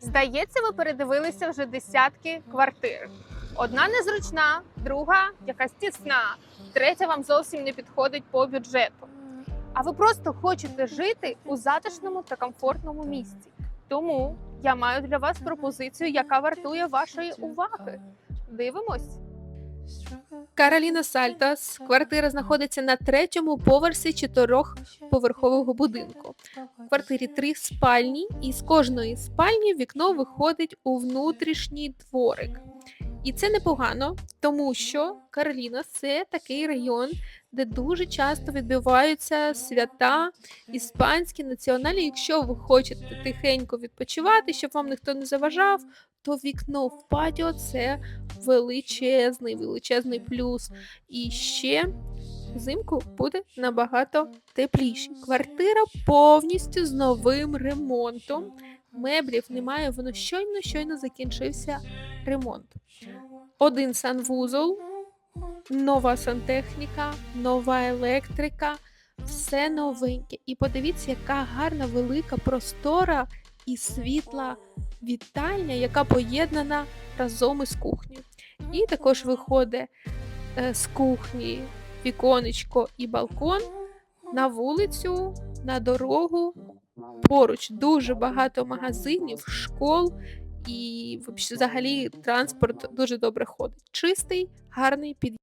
Здається, ви передивилися вже десятки квартир. Одна незручна, друга якась тісна, третя вам зовсім не підходить по бюджету. А ви просто хочете жити у затишному та комфортному місці. Тому я маю для вас пропозицію, яка вартує вашої уваги. Дивимось. Кароліна Сальтас. Квартира знаходиться на третьому поверсі чотирьохповерхового будинку. В квартирі три спальні, і з кожної спальні вікно виходить у внутрішній дворик. І це непогано, тому що Кароліна це такий район, де дуже часто відбуваються свята іспанські, національні. Якщо ви хочете тихенько відпочивати, щоб вам ніхто не заважав, то вікно в патіо це величезний, величезний плюс. І ще взимку буде набагато тепліше. Квартира повністю з новим ремонтом. Меблів немає, воно щойно щойно закінчився ремонт. Один санвузол, нова сантехніка, нова електрика, все новеньке. І подивіться, яка гарна, велика простора і світла вітальня, яка поєднана разом із кухнею. І також виходить е, з кухні віконечко і балкон на вулицю, на дорогу. Поруч дуже багато магазинів, школ і взагалі транспорт дуже добре ходить. Чистий, гарний під'їзд.